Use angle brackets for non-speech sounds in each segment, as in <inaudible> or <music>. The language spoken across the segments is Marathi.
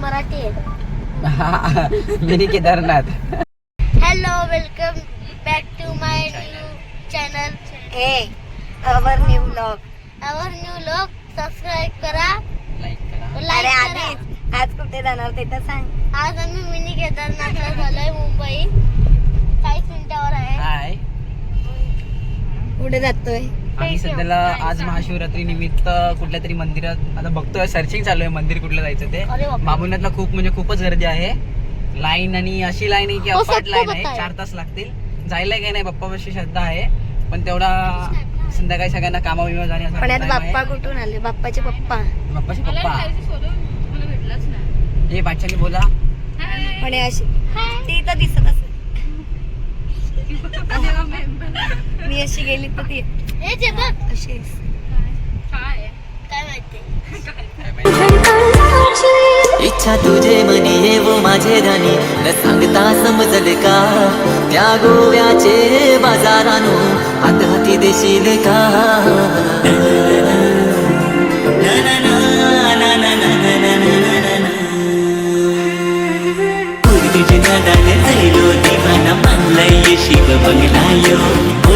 मराठी आहे. <laughs> Mini Kedarnath. Hello welcome back to my new channel हे our new blog our new लोक सबस्क्राईब करा. लाईक करा. अरे आधीच. आज कुठे जाणार ते तर सांग. आज आम्ही मिनी केदारनाथला झालोय मुंबई. चाळीस मिनिटावर आहे. हाय कुठे जातोय? आम्ही सध्याला आज महाशिवरात्री निमित्त कुठल्या तरी मंदिरात आता बघतोय सर्चिंग चालू आहे मंदिर कुठलं जायचं ते. बाबुनाथला खूप म्हणजे खूपच गर्दी आहे. लाईन आणि अशी लाईन आहे की हो, अफाट लाईन आहे. है. चार तास लागतील. जायला काही नाही बाप्पापाशी श्रद्धा आहे. पण तेवढा संध्याकाळी सगळ्यांना कामा विमा पण आता बाप्पा कुठून आले? बाप्पाचे पप्पा. बाप्पाचे पप्पा? हे बादशाने बोला. पण अशी ती तर दिसत असेल. <laughs> मी अशी गेली तर ती हे जे बघ काय माहिती इच्छा तुझे मनी ये वो माझे राणी. न सांगता समजल का? त्या गोव्याचे बाजारानो हात हाती देशील का? शिव बंगलायो.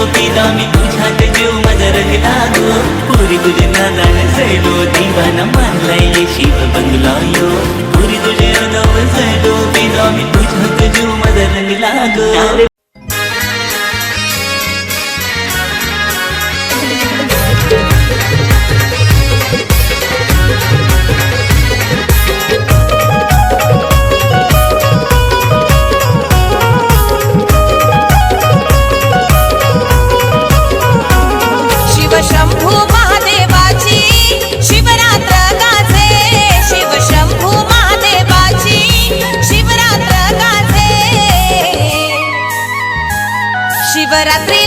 झालो पिदा मी तुझ्यात जीव मजर रंगला गो पुरी तुझे नादान सैलो दिवाना मानलाय शिव बंगला यो पुरी तुझे नव सैलो पिदा मी तुझ्यात जीव माझा रंगला ahora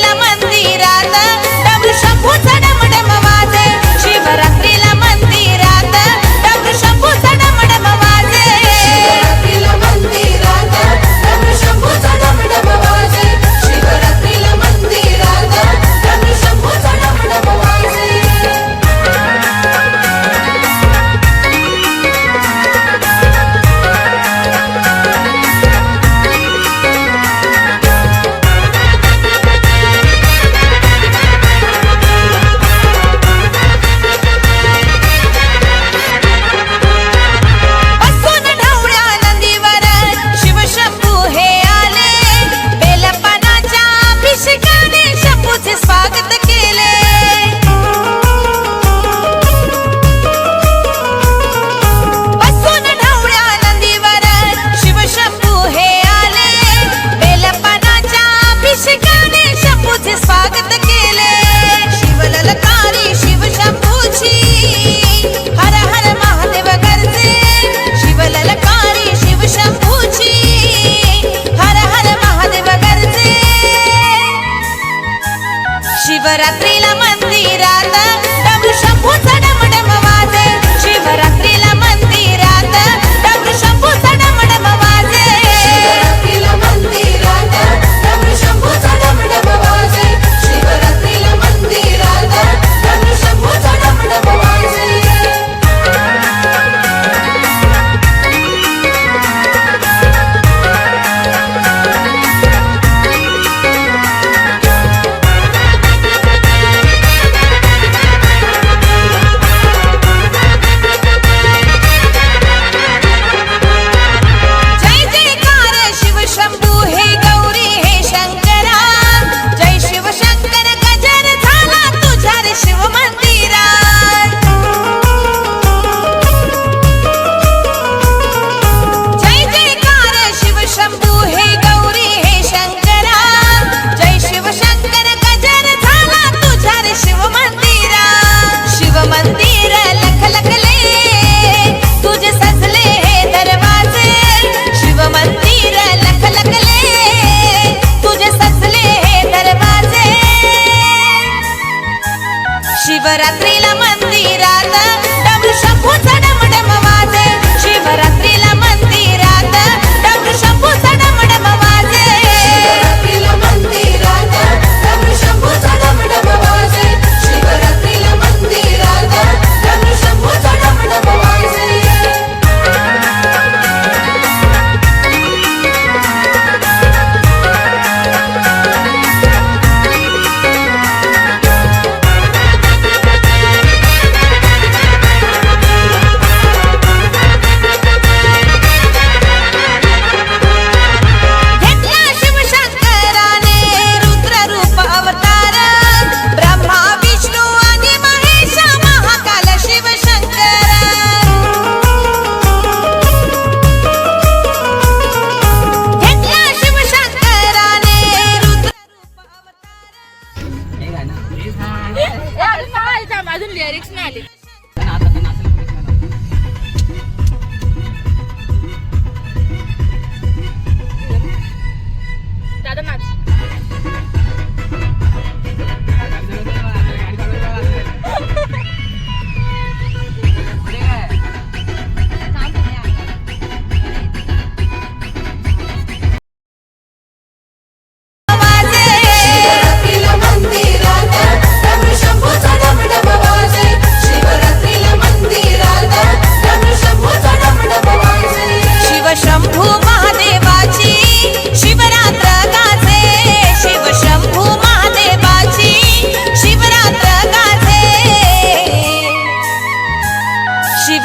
శివరాత్రిల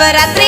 शिवरात्रीला मंदिरात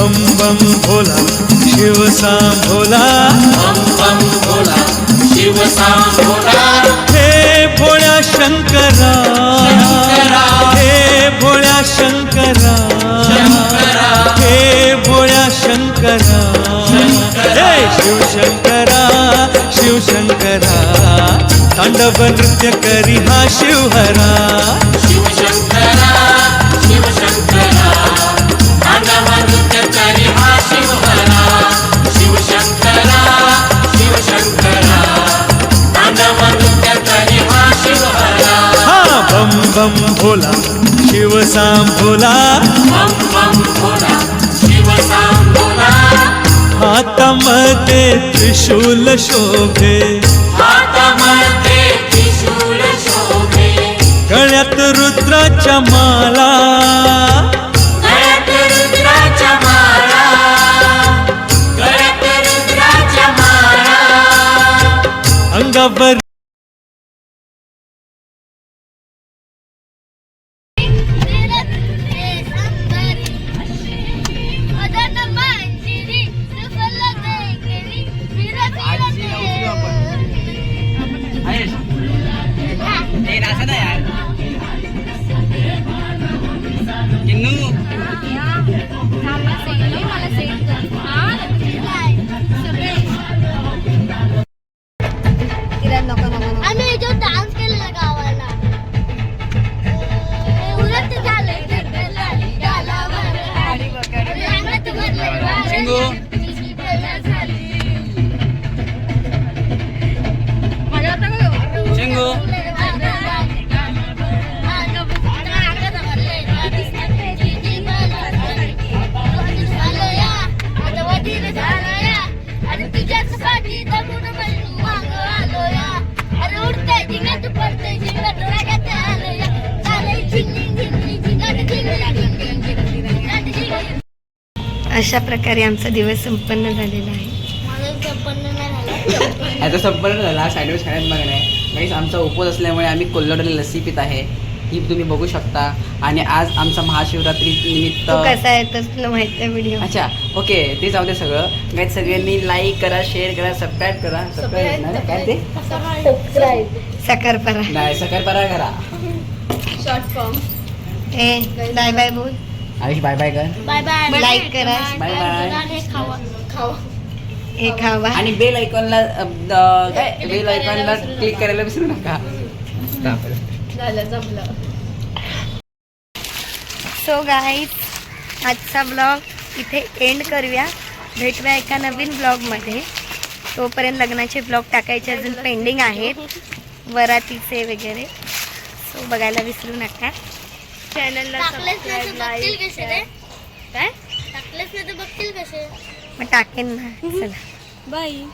बम बम भोला शिव साम भोला। हे भोळ्या शंकरा हे भोळ्या शंकरा हे भोळ्या शंकरा। हे शिवशंकरा शिवशंकरा तांडव नृत्य करी हा शिवहरा। बम बम भोला शिव साम भोला. हातामध्ये त्रिशूल शोभे. गळ्यात रुद्राच्या माला. अंगावर Igual así. अशा प्रकारे आमचा दिवस संपन्न झालेला आहे. आता संपन्न झाला साईडवर शाळेत बघणं आहे गाईस आमचा उपवास असल्यामुळे आम्ही कोल्हाडोली लस्सी पित आहे. ही तुम्ही बघू शकता. आणि आज आमचा महाशिवरात्री निमित्त कसा आहे तर तुला माहिती आहे व्हिडिओ अच्छा ओके ते जाऊ दे सगळं. गाईज सगळ्यांनी लाईक करा शेअर करा सबस्क्राईब करा. सबस्क्राईब काय ते? साखरपरा नाही सकाळपरा करा. ए बाय बाय बोल आयुष बाय बाय कर. बाय बाय Like करा. Bye bye. खावा खावा. हे खावा. आणि बेल आयकॉनला काय? बेल आयकॉनला क्लिक करायला विसरू नका. सो गाईज आजचा ब्लॉग इथे एंड करूया. भेटूया एका नवीन ब्लॉगमध्ये तोपर्यंत लग्नाचे ब्लॉग टाकायचे अजून पेंडिंग आहेत. वरातीचे वगैरे. सो बघायला विसरू नका. चॅनलला कसे रे? काय? टाकलेच नाही तर बघतील कसे? मग टाकेन ना चला. बाई.